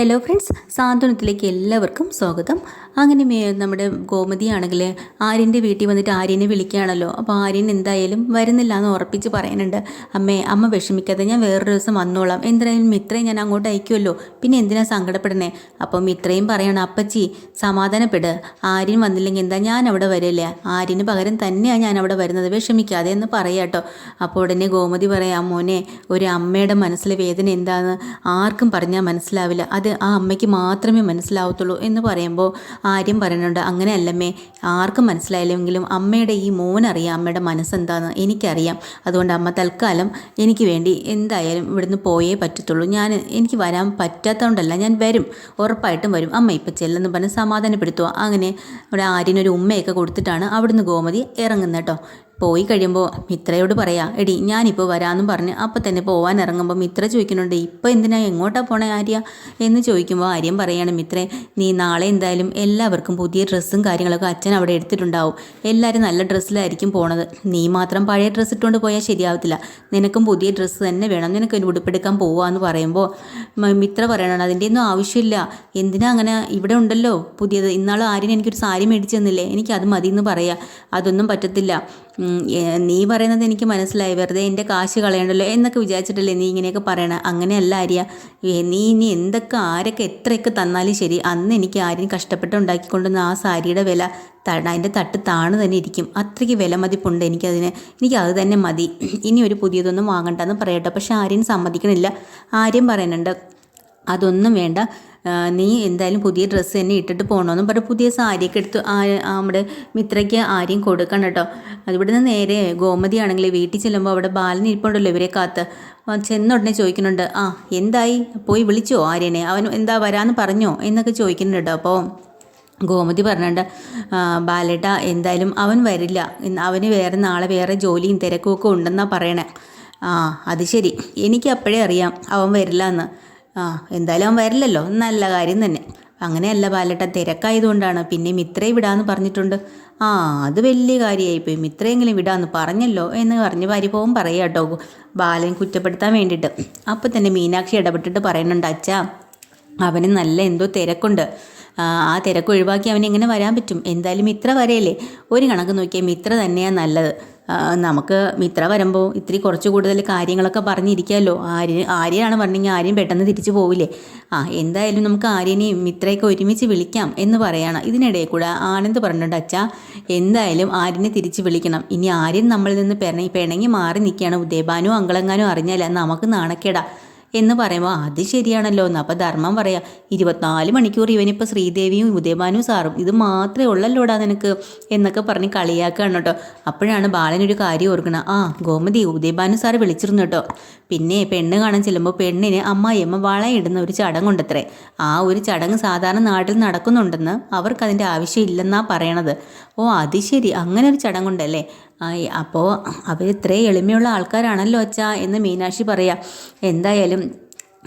Hello friends സാന്ത്വനത്തിലേക്ക് എല്ലാവർക്കും സ്വാഗതം. അങ്ങനെ നമ്മുടെ ഗോമതിയാണെങ്കിൽ ആര്യന്റെ വീട്ടിൽ വന്നിട്ട് ആര്യനെ വിളിക്കുകയാണല്ലോ. അപ്പോൾ ആര്യൻ എന്തായാലും വരുന്നില്ല എന്ന് ഉറപ്പിച്ച് പറയാനുണ്ട് അമ്മേ അമ്മ വിഷമിക്കാതെ ഞാൻ വേറൊരു ദിവസം വന്നോളാം. എന്തായാലും മിത്രയും ഞാൻ അങ്ങോട്ട് അയക്കുമല്ലോ പിന്നെ എന്തിനാ സങ്കടപ്പെടണേ അപ്പം മിത്രയും പറയണം അപ്പച്ചി സമാധാനപ്പെട്. ആര്യൻ വന്നില്ലെങ്കിൽ എന്താ ഞാൻ അവിടെ വരില്ല? ആര്യന് പകരം തന്നെയാണ് ഞാൻ അവിടെ വരുന്നത്. വിഷമിക്കാതെ എന്ന് പറയാട്ടോ അപ്പോൾ ഉടനെ ഗോമതി പറയാം മോനെ ഒരു അമ്മയുടെ മനസ്സിലെ വേദന എന്താണെന്ന് ആർക്കും പറഞ്ഞാൽ മനസ്സിലാവില്ല. അത് ആ അമ്മയ്ക്ക് മാത്രമേ മനസ്സിലാവത്തുള്ളൂ എന്ന് പറയുമ്പോൾ ആര്യം പറയുന്നുണ്ട് അങ്ങനെയല്ലമ്മേ ആർക്കും മനസ്സിലായില്ലെങ്കിലും അമ്മയുടെ ഈ മോനറിയാം അമ്മയുടെ മനസ്സെന്താന്ന് എനിക്കറിയാം. അതുകൊണ്ട് അമ്മ തൽക്കാലം എനിക്ക് വേണ്ടി എന്തായാലും ഇവിടുന്ന് പോയേ പറ്റത്തുള്ളൂ. ഞാൻ എനിക്ക് വരാൻ പറ്റാത്തതുകൊണ്ടല്ല ഞാൻ വരും. ഉറപ്പായിട്ടും വരും. അമ്മ ഇപ്പം ചെല്ലെന്ന് പറഞ്ഞ് സമാധാനപ്പെടുത്തുക അങ്ങനെ ഇവിടെ ആര്യനൊരു ഉമ്മയൊക്കെ കൊടുത്തിട്ടാണ് അവിടുന്ന് ഗോമതി ഇറങ്ങുന്നത് കേട്ടോ. പോയി കഴിയുമ്പോൾ മിത്രയോട് പറയാ എടി ഞാനിപ്പോൾ വരാമെന്നും പറഞ്ഞ് അപ്പം തന്നെ പോവാൻ ഇറങ്ങുമ്പോൾ മിത്ര ചോദിക്കുന്നുണ്ട് ഇപ്പോൾ എന്തിനാ എങ്ങോട്ടാ പോണേ ആര്യ? എന്ന് ചോദിക്കുമ്പോൾ ആര്യം പറയാണ് മിത്രേ നീ നാളെ എന്തായാലും എല്ലാവർക്കും പുതിയ ഡ്രസ്സും കാര്യങ്ങളൊക്കെ അച്ഛൻ അവിടെ എടുത്തിട്ടുണ്ടാവും. എല്ലാവരും നല്ല ഡ്രസ്സിലായിരിക്കും പോണത്. നീ മാത്രം പഴയ ഡ്രസ്സ് ഇട്ടുകൊണ്ട് പോയാൽ ശരിയാവത്തില്ല. നിനക്കും പുതിയ ഡ്രസ്സ് തന്നെ വേണം. നിനക്ക് ഒരു ഉടുപ്പെടുക്കാൻ പോവാന്ന് പറയുമ്പോൾ മിത്ര പറയണം അതിന്റെ ഒന്നും ആവശ്യമില്ല. എന്തിനാ അങ്ങനെ ഇവിടെ ഉണ്ടല്ലോ പുതിയത്? ഇന്നാൾ ആര്യൻ എനിക്കൊരു സാരി മേടിച്ചു തന്നില്ലേ? എനിക്ക് അത് മതി എന്ന് പറയാം. അതൊന്നും പറ്റത്തില്ല. നീ പറയുന്നത് എനിക്ക് മനസ്സിലായി. വെറുതെ എന്റെ കാശ് കളയണ്ടല്ലോ എന്നൊക്കെ വിചാരിച്ചിട്ടല്ലേ നീ ഇങ്ങനെയൊക്കെ പറയണ? അങ്ങനെയല്ല ആര്യ. ഏ, നീ ഇനി എന്തൊക്കെ ആരൊക്കെ എത്രയൊക്കെ തന്നാലും ശരി അന്ന് എനിക്ക് ആരും കഷ്ടപ്പെട്ട് ഉണ്ടാക്കിക്കൊണ്ടുവന്ന ആ സാരിയുടെ വില അതിന്റെ തട്ട് താണു തന്നെ ഇരിക്കും. അത്രയ്ക്ക് വില മതിപ്പുണ്ട് എനിക്കതിന്. എനിക്ക് അത് തന്നെ മതി. ഇനി ഒരു പുതിയതൊന്നും വാങ്ങണ്ടെന്ന് പറയട്ടെ. പക്ഷെ ആരെയും സമ്മതിക്കണില്ല. ആരെയും പറയുന്നുണ്ട് അതൊന്നും വേണ്ട. നീ എന്തായാലും പുതിയ ഡ്രസ്സ് തന്നെ ഇട്ടിട്ട് പോകണമെന്നും പറഞ്ഞ് പുതിയ സാരിയൊക്കെ എടുത്ത് നമ്മുടെ മിത്രയ്ക്ക് ആരെയും കൊടുക്കണം കേട്ടോ അതിവിടുന്ന് നേരെ ഗോമതി ആണെങ്കിൽ വീട്ടിൽ ചെല്ലുമ്പോൾ അവിടെ ബാലൻ ഇരിപ്പുണ്ടല്ലോ ഇവരെ കാത്ത്. ചെന്ന ഉടനെ ചോദിക്കുന്നുണ്ട് ആ എന്തായി? പോയി വിളിച്ചോ ആര്യനെ അവൻ എന്താ വരാമെന്ന് പറഞ്ഞോ? എന്നൊക്കെ ചോദിക്കുന്നുണ്ട് കേട്ടോ അപ്പോൾ ഗോമതി പറഞ്ഞിട്ട് ബാലേട്ട എന്തായാലും അവൻ വരില്ല. അവന് വേറെ നാളെ വേറെ ജോലിയും തിരക്കും ഒക്കെ ഉണ്ടെന്നാണ് പറയണേ. ആ അത് ശരി. എനിക്ക് അപ്പോഴേ അറിയാം അവൻ വരില്ല എന്ന് ആ എന്തായാലും അവൻ വരില്ലല്ലോ. നല്ല കാര്യം തന്നെ. അങ്ങനെയല്ല ബാലേട്ട തിരക്കായതുകൊണ്ടാണ്. പിന്നെ മിത്രയെ വിടാന്ന് പറഞ്ഞിട്ടുണ്ട്. ആ അത് വലിയ കാര്യമായിപ്പോയി മിത്രയെങ്കിലും വിടാന്ന് പറഞ്ഞല്ലോ എന്ന് പറഞ്ഞ് പരിഭവം പറയുക കേട്ടോ ബാലൻ കുറ്റപ്പെടുത്താൻ വേണ്ടിയിട്ട് അപ്പോൾ തന്നെ മീനാക്ഷി ഇടപെട്ടിട്ട് പറയുന്നുണ്ട് അച്ഛാ അവന് നല്ല എന്തോ തിരക്കുണ്ട്. ആ തിരക്ക് ഒഴിവാക്കി അവനെങ്ങനെ വരാൻ പറ്റും? എന്തായാലും ഇത്ര വരയല്ലേ? ഒരു കണക്ക് നോക്കിയാൽ മിത്ര തന്നെയാണ് നല്ലത്. നമുക്ക് മിത്ര വരുമ്പോൾ ഇത്തിരി കുറച്ച് കൂടുതൽ കാര്യങ്ങളൊക്കെ പറഞ്ഞിരിക്കാമല്ലോ ആര്യ ആര്യാണ് പറഞ്ഞെങ്കിൽ ആര്യം പെട്ടെന്ന് തിരിച്ചു പോവില്ലേ? ആ എന്തായാലും നമുക്ക് ആര്യനെയും മിത്രയൊക്കെ ഒരുമിച്ച് വിളിക്കാം എന്ന് പറയണം. ഇതിനിടയിൽ കൂടെ ആനന്ദ് പറഞ്ഞിട്ടുണ്ട് അച്ഛാ എന്തായാലും ആര്യനെ തിരിച്ച് വിളിക്കണം. ഇനി ആര്യൻ നമ്മളിൽ നിന്ന് പിണങ്ങി പിണങ്ങി മാറി നിൽക്കുകയാണ്. ഉദയഭാനും അങ്കളെങ്ങാനും അറിഞ്ഞാൽ നമുക്ക് നാണക്കേടാ. എന്ന് പറയുമ്പോൾ അത് ശരിയാണല്ലോ. എന്ന് അപ്പോൾ ധർമ്മം പറയാം ഇരുപത്തിനാല് മണിക്കൂർ ഇവനിപ്പോൾ ശ്രീദേവിയും ഉദയമാനും സാറും ഇത് മാത്രമേ ഉള്ളല്ലോടാ നിനക്ക് എന്നൊക്കെ പറഞ്ഞ് കളിയാക്കുകയാണ് കേട്ടോ. അപ്പോഴാണ് ബാലനൊരു കാര്യം ഓർക്കണം ആ ഗോമതി ഉദയഭാനു സാറ് വിളിച്ചിരുന്നു കേട്ടോ. പിന്നെ പെണ്ണ് കാണാൻ ചെല്ലുമ്പോൾ പെണ്ണിന് അമ്മായിയമ്മ വളയിടുന്ന ഒരു ചടങ്ങുണ്ടത്രേ ആ ഒരു ചടങ്ങ് സാധാരണ നാട്ടിൽ നടക്കുന്നുണ്ടെന്ന് അവർക്ക് അതിന്റെ ഇല്ലെന്നാണ് പറയണത്. ഓ അത് ശരി അങ്ങനെ ഒരു ചടങ്ങുണ്ടല്ലേ അപ്പോൾ അവർ ഇത്രയും എളിമയുള്ള ആൾക്കാരാണല്ലോ അച്ഛാ എന്ന് മീനാക്ഷി പറയാം. എന്തായാലും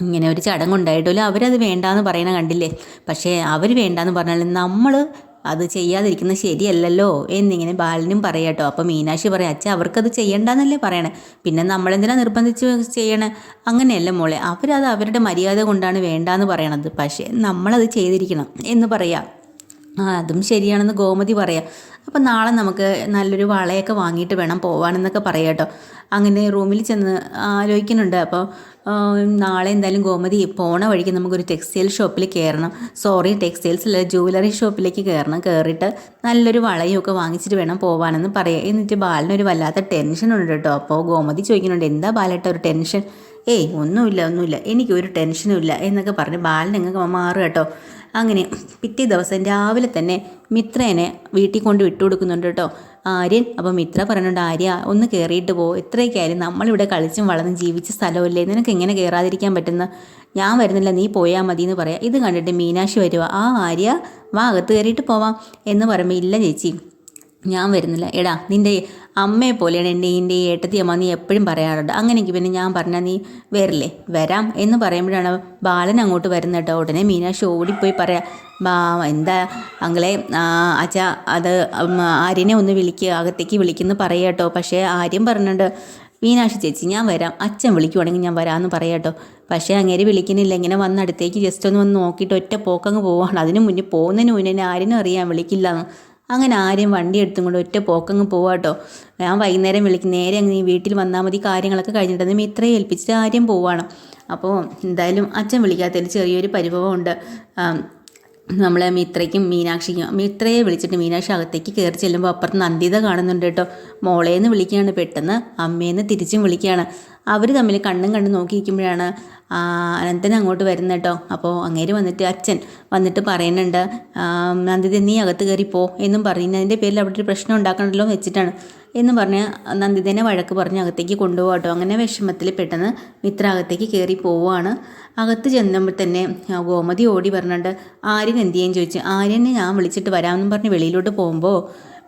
ഇങ്ങനെ ഒരു ചടങ്ങുണ്ടായിട്ടില്ല അവരത് വേണ്ടാന്ന് പറയണ കണ്ടില്ലേ? പക്ഷേ അവർ വേണ്ടാന്ന് പറഞ്ഞാൽ നമ്മൾ അത് ചെയ്യാതിരിക്കുന്നത് ശരിയല്ലല്ലോ എന്നിങ്ങനെ ബാലനും പറയാട്ടോ അപ്പോൾ മീനാക്ഷി പറയാം അച്ഛാ അവർക്കത് ചെയ്യണ്ടെന്നല്ലേ പറയണേ? പിന്നെ നമ്മളെന്തിനാ നിർബന്ധിച്ച് ചെയ്യണേ? അങ്ങനെയല്ല മോളെ അവരത് അവരുടെ മര്യാദ കൊണ്ടാണ് വേണ്ടാന്ന് പറയണത്. പക്ഷേ നമ്മളത് ചെയ്തിരിക്കണം എന്ന് പറയാം. അതും ശരിയാണെന്ന് ഗോമതി പറയാം. അപ്പം നാളെ നമുക്ക് നല്ലൊരു വളയൊക്കെ വാങ്ങിയിട്ട് വേണം പോവാനെന്നൊക്കെ പറയാം കേട്ടോ അങ്ങനെ റൂമിൽ ചെന്ന് ആലോചിക്കുന്നുണ്ട്. അപ്പോൾ നാളെ എന്തായാലും ഗോമതി പോണ വഴിക്ക് നമുക്കൊരു ടെക്സ്റ്റൈൽ ഷോപ്പിൽ കയറണം സോറി ടെക്സ്റ്റൈൽസ് അല്ല ജുവലറി ഷോപ്പിലേക്ക് കയറണം കയറിയിട്ട് നല്ലൊരു വളയും ഒക്കെ വാങ്ങിച്ചിട്ട് വേണം പോവാനെന്ന് പറയാം. എന്നിട്ട് ബാലിനൊരു വല്ലാത്ത ടെൻഷൻ ഉണ്ട് കേട്ടോ അപ്പോൾ ഗോമതി ചോദിക്കുന്നുണ്ട് എന്താ ബാലേട്ട ഒരു ടെൻഷൻ ഏയ് ഒന്നുമില്ല ഒന്നുമില്ല. എനിക്കൊരു ടെൻഷനും ഇല്ല എന്നൊക്കെ പറഞ്ഞ് ബാലിനങ്ങ് മാറുക കേട്ടോ അങ്ങനെ പിറ്റേ ദിവസം രാവിലെ തന്നെ മിത്രേനെ വീട്ടിൽ കൊണ്ട് വിട്ടു കൊടുക്കുന്നുണ്ട് കേട്ടോ. ആര്യൻ അപ്പോൾ മിത്ര പറയുന്നുണ്ട് ആര്യ ഒന്ന് കയറിയിട്ട് പോ. എത്രയൊക്കെയായാലും നമ്മളിവിടെ കളിച്ചും വളർന്നും ജീവിച്ച സ്ഥലമല്ലേ? നിനക്ക് എങ്ങനെ കയറാതിരിക്കാൻ പറ്റുന്ന? ഞാൻ വരുന്നില്ല നീ പോയാൽ മതി എന്ന് പറയാം. ഇത് കണ്ടിട്ട് മീനാക്ഷി വരുവാ. ആ ആര്യ വാ അകത്ത് കയറിയിട്ട് പോവാം. എന്ന് പറയുമ്പോൾ ഇല്ല ചേച്ചി. ഞാൻ വരുന്നില്ല. എടാ നിന്റെ അമ്മയെ പോലെയാണ് എന്റെ എന്റെ ഏട്ടത്തി അമ്മ നീ എപ്പോഴും പറയാറുണ്ട്. അങ്ങനെയെങ്കിൽ പിന്നെ ഞാൻ പറഞ്ഞാൽ നീ വരില്ലേ? വരാം എന്ന് പറയുമ്പോഴാണ് ബാലൻ അങ്ങോട്ട് വരുന്നത് കേട്ടോ. ഉടനെ മീനാക്ഷി ഓടിപ്പോയി പറയാം ബാ എന്താ അങ്ങളെ അച്ഛ അത് ആര്യനെ ഒന്ന് വിളിക്കുക അകത്തേക്ക് വിളിക്കുന്നു പറയാം കേട്ടോ. പക്ഷേ ആര്യം പറഞ്ഞിട്ടുണ്ട് മീനാക്ഷി ചേച്ചി ഞാൻ വരാം. അച്ഛൻ വിളിക്കുവാണെങ്കിൽ ഞാൻ വരാമെന്ന് പറയാം കേട്ടോ. പക്ഷേ അങ്ങേരി വിളിക്കുന്നില്ല. ഇങ്ങനെ വന്ന് അടുത്തേക്ക് ജസ്റ്റ് ഒന്ന് വന്ന് നോക്കിയിട്ട് ഒറ്റ പോക്കങ്ങ് പോവാണ്. അതിന് മുന്നേ പോകുന്നതിന് മുന്നേ ആരിനും അറിയാൻ വിളിക്കില്ല അങ്ങനെ ആരെയും വണ്ടി എടുത്തും കൊണ്ട് ഒറ്റ പോക്കങ്ങ് പോവാട്ടോ ഞാൻ വൈകുന്നേരം വിളിക്കും നേരെ അങ്ങ് നീ വീട്ടിൽ വന്നാൽ മതി കാര്യങ്ങളൊക്കെ കഴിഞ്ഞിട്ട് മിത്രയെ ഏൽപ്പിച്ചിട്ട് ആരും പോവാണ്. അപ്പോൾ എന്തായാലും അച്ഛൻ വിളിക്കാത്തതിൽ ചെറിയൊരു പരിഭവമുണ്ട്. നമ്മളെ മിത്രയ്ക്കും മീനാക്ഷിക്കും മിത്രയെ വിളിച്ചിട്ട് മീനാക്ഷി അകത്തേക്ക് കയറി ചെല്ലുമ്പോൾ അപ്പുറത്ത് നന്ദിത കാണുന്നുണ്ട് കേട്ടോ. മോളേന്ന് വിളിക്കുകയാണ് പെട്ടെന്ന് അമ്മേന്ന് തിരിച്ചും വിളിക്കുകയാണ്. അവർ തമ്മിൽ കണ്ണും കണ്ടും നോക്കിയിരിക്കുമ്പോഴാണ് അനന്തൻ അങ്ങോട്ട് വരുന്നത് കേട്ടോ. അപ്പോൾ അങ്ങേര് വന്നിട്ട് അച്ഛൻ വന്നിട്ട് പറയുന്നുണ്ട് നന്ദിത നീ അകത്ത് കയറി പോ എന്നും പറയുന്നതിന്റെ പേരിൽ അവിടെ ഒരു പ്രശ്നം ഉണ്ടാക്കണമല്ലോ വെച്ചിട്ടാണ് എന്ന് പറഞ്ഞ് നന്ദിതനെ വഴക്ക് പറഞ്ഞ് അകത്തേക്ക് കൊണ്ടുപോകാം കേട്ടോ. അങ്ങനെ വിഷമത്തിൽ പെട്ടെന്ന് മിത്ര അകത്തേക്ക് കയറി പോവുകയാണ് അകത്ത് ചെന്നുമ്പോൾ തന്നെ ഗോമതി ഓടി പറഞ്ഞിട്ട് ആര്യൻ എന്ത് ചെയ്യാൻ? ചോദിച്ചു. ആര്യനെ ഞാൻ വിളിച്ചിട്ട് വരാമെന്നും പറഞ്ഞ് വെളിയിലോട്ട് പോകുമ്പോൾ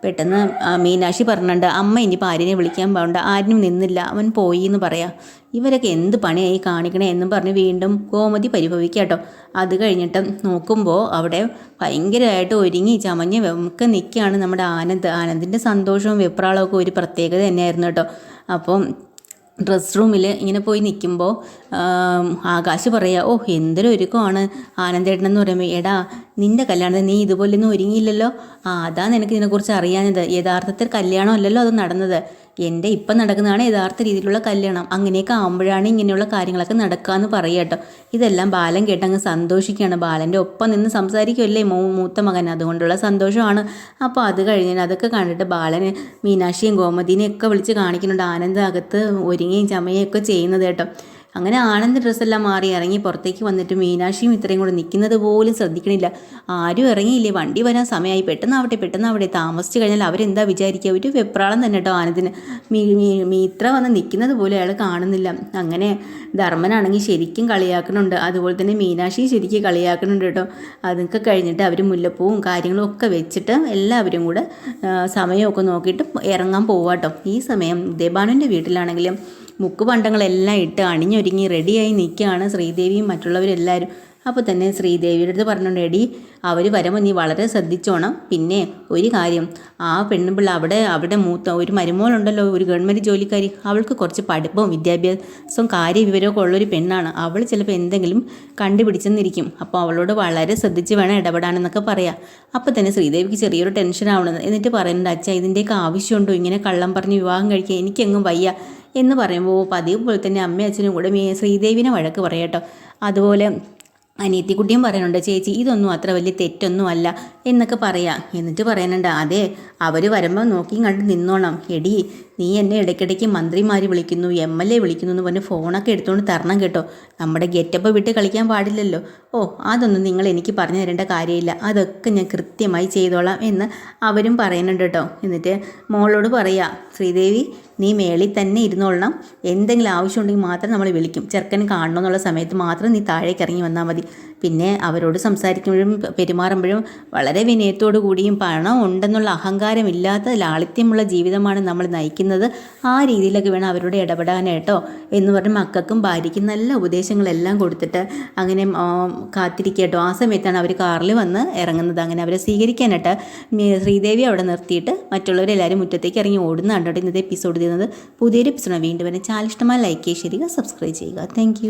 പെട്ടെന്ന് മീനാക്ഷി പറഞ്ഞിട്ടുണ്ട് അമ്മ ഇനിയിപ്പോൾ ആര്യനെ വിളിക്കാൻ പോകണ്ട ആര്യനും നിന്നില്ല. അവൻ പോയി എന്ന് പറയാം. ഇവരൊക്കെ എന്ത് പണിയായി കാണിക്കണേ എന്നും പറഞ്ഞ് വീണ്ടും ഗോമതി പരിഭവിക്കുക കേട്ടോ അത് കഴിഞ്ഞിട്ട് നോക്കുമ്പോൾ അവിടെ ഭയങ്കരമായിട്ട് ഒരുങ്ങി ചമഞ്ഞ് ഒക്കെ നിൽക്കുകയാണ് നമ്മുടെ ആനന്ദ്. ആനന്ദിന്റെ സന്തോഷവും വെപ്രാളമൊക്കെ ഒരു പ്രത്യേകത തന്നെയായിരുന്നു കേട്ടോ അപ്പം ഡ്രസ് റൂമിൽ ഇങ്ങനെ പോയി നിൽക്കുമ്പോൾ ആകാശ് പറയുക ഓ എന്തൊരു ഒരുക്കമാണ് ആനന്ദേട്ടനെന്ന് പറയുമ്പോൾ എടാ നിന്റെ കല്യാണത്തിന് നീ ഇതുപോലെയൊന്നും ഒരുങ്ങിയില്ലല്ലോ. ആ അതാണ് എനിക്ക് ഇതിനെക്കുറിച്ച് അറിയാഞ്ഞത്. യഥാർത്ഥത്തിൽ കല്യാണമല്ലല്ലോ അത് നടന്നത്. എന്റെ ഇപ്പം നടക്കുന്നതാണ് യഥാർത്ഥ രീതിയിലുള്ള കല്യാണം. അങ്ങനെയൊക്കെ ആകുമ്പോഴാണ് ഇങ്ങനെയുള്ള കാര്യങ്ങളൊക്കെ പറയുക കേട്ടോ. ഇതെല്ലാം ബാലൻ കേട്ടങ്ങ് സന്തോഷിക്കുകയാണ്. ബാലന്റെ ഒപ്പം നിന്ന് സംസാരിക്കുമല്ലേ മൂ മൂത്ത മകൻ? അതുകൊണ്ടുള്ള സന്തോഷമാണ്. അപ്പോൾ അത് കഴിഞ്ഞാൽ അതൊക്കെ കണ്ടിട്ട് ബാലന് മീനാക്ഷിയും ഗോമതിനെയും ഒക്കെ വിളിച്ച് കാണിക്കുന്നുണ്ട്. ആനന്ദ് അകത്ത് ഒരുങ്ങുകയും ചമയൊക്കെ ചെയ്യുന്നത് കേട്ടോ. അങ്ങനെ ആനന്ദ് ഡ്രസ്സെല്ലാം മാറി ഇറങ്ങി പുറത്തേക്ക് വന്നിട്ട് മീനാക്ഷിയും ഇത്രയും കൂടെ നിൽക്കുന്നത് പോലും ശ്രദ്ധിക്കണില്ല. ആരും ഇറങ്ങിയില്ലേ? വണ്ടി വരാൻ സമയമായി. പെട്ടെന്നാവട്ടെ പെട്ടെന്നാവട്ടെ. താമസിച്ച് കഴിഞ്ഞാൽ അവരെന്താ വിചാരിക്കുക? ഒരു വെപ്രാളം തന്നെ കേട്ടോ ആനന്ദിന് മീത്ര വന്ന് നിൽക്കുന്നത് പോലും അയാൾ കാണുന്നില്ല. അങ്ങനെ ധർമ്മനാണെങ്കിൽ ശരിക്കും കളിയാക്കണുണ്ട് അതുപോലെ തന്നെ മീനാക്ഷിയും ശരിക്കും കളിയാക്കണുണ്ട് കേട്ടോ. അതൊക്കെ കഴിഞ്ഞിട്ട് അവർ മുല്ലപ്പൂവും കാര്യങ്ങളും ഒക്കെ വെച്ചിട്ട് എല്ലാവരും കൂടെ സമയമൊക്കെ നോക്കിയിട്ട് ഇറങ്ങാൻ പോവാട്ടോ ഈ സമയം ദേബാനുവിന്റെ വീട്ടിലാണെങ്കിലും മുക്കുപണ്ടങ്ങളെല്ലാം ഇട്ട് അണിഞ്ഞൊരുങ്ങി റെഡിയായി നിൽക്കുകയാണ് ശ്രീദേവിയും മറ്റുള്ളവരെല്ലാവരും. അപ്പോൾ തന്നെ ശ്രീദേവിയുടെ അടുത്ത് പറഞ്ഞുകൊണ്ട് എടി അവർ വരുമ്പോൾ നീ വളരെ ശ്രദ്ധിച്ചോണം. പിന്നെ ഒരു കാര്യം ആ പെണ്ണുപിള്ള അവിടെ അവിടെ മൂത്ത ഒരു മരുമോളുണ്ടല്ലോ ഒരു ഗവൺമെന്റ് ജോലിക്കാരി. അവൾക്ക് കുറച്ച് പഠിപ്പവും വിദ്യാഭ്യാസവും കാര്യവിവരമൊക്കെ ഉള്ളൊരു പെണ്ണാണ്. അവൾ ചിലപ്പോൾ എന്തെങ്കിലും കണ്ടുപിടിച്ചെന്നിരിക്കും. അപ്പോൾ അവളോട് വളരെ ശ്രദ്ധിച്ച് വേണം ഇടപെടാനെന്നൊക്കെ പറയാം. അപ്പോൾ തന്നെ ശ്രീദേവിക്ക് ചെറിയൊരു ടെൻഷൻ ആവണത് എന്നിട്ട് പറയുന്നുണ്ട് അച്ഛാ ഇതിന്റെയൊക്കെ ആവശ്യമുണ്ടോ? ഇങ്ങനെ കള്ളം പറഞ്ഞ് വിവാഹം കഴിക്കുക എനിക്കെങ്ങും വയ്യ. എന്ന് പറയുമ്പോൾ പതിവ് പോലെ തന്നെ അമ്മയും അച്ഛനും കൂടെ ശ്രീദേവിനെ വഴക്ക് പറയട്ടോ അതുപോലെ അനിയത്തിക്കുട്ടിയും പറയുന്നുണ്ട് ചേച്ചി ഇതൊന്നും അത്ര വലിയ തെറ്റൊന്നും അല്ല എന്നൊക്കെ പറയാം. എന്നിട്ട് പറയുന്നുണ്ട് അതെ അവർ വരുമ്പോൾ നോക്കിയും കണ്ട് നിന്നോണം. എടി നീ എന്നെ ഇടയ്ക്കിടയ്ക്ക് മന്ത്രിമാർ വിളിക്കുന്നു എം എൽ എ വിളിക്കുന്നു എന്ന് പറഞ്ഞ് ഫോണൊക്കെ എടുത്തുകൊണ്ട് തരണം കേട്ടോ. നമ്മുടെ ഗെറ്റപ്പ് വിട്ട് കളിക്കാൻ പാടില്ലല്ലോ. ഓ അതൊന്നും നിങ്ങൾ എനിക്ക് പറഞ്ഞു തരേണ്ട കാര്യമില്ല. അതൊക്കെ ഞാൻ കൃത്യമായി ചെയ്തോളാം എന്ന് അവരും പറയുന്നുണ്ട് കേട്ടോ. എന്നിട്ട് മോളോട് പറയാം ശ്രീദേവി നീ മേളിൽ തന്നെ ഇരുന്നോളണം. എന്തെങ്കിലും ആവശ്യമുണ്ടെങ്കിൽ മാത്രം നമ്മൾ വിളിക്കും. ചെറുക്കൻ കാണണമെന്നുള്ള സമയത്ത് മാത്രം നീ താഴേക്ക് ഇറങ്ങി വന്നാൽ മതി. പിന്നെ അവരോട് സംസാരിക്കുമ്പോഴും പെരുമാറുമ്പോഴും വളരെ വിനയത്തോടു കൂടിയും പണം ഉണ്ടെന്നുള്ള അഹങ്കാരമില്ലാത്ത ലാളിത്യമുള്ള ജീവിതമാണ് നമ്മൾ നയിക്കുന്നത്. ആ രീതിയിലൊക്കെ വേണം അവരോട് ഇടപെടാനായിട്ടോ എന്ന് പറഞ്ഞ് മക്കൾക്കും ഭാര്യയ്ക്കും നല്ല ഉപദേശങ്ങളെല്ലാം കൊടുത്തിട്ട് അങ്ങനെ കാത്തിരിക്കട്ടോ. ആ സമയത്താണ് അവർ കാറിൽ വന്ന് ഇറങ്ങുന്നത്. അങ്ങനെ അവരെ സ്വീകരിക്കാനായിട്ട് ശ്രീദേവി അവിടെ നിർത്തിയിട്ട് മറ്റുള്ളവരെല്ലാവരും മുറ്റത്തേക്ക് ഇറങ്ങി ഓടുന്നതാണ് കേട്ടോ ഇന്നത്തെ എപ്പിസോഡ് ചെയ്യുന്നത് പുതിയൊരു എപ്പിസോഡ് വീണ്ടും വരെ. ചാലിഷ്ടമായി ലൈക്ക് ചെയ്യുക സബ്സ്ക്രൈബ് ചെയ്യുക. താങ്ക്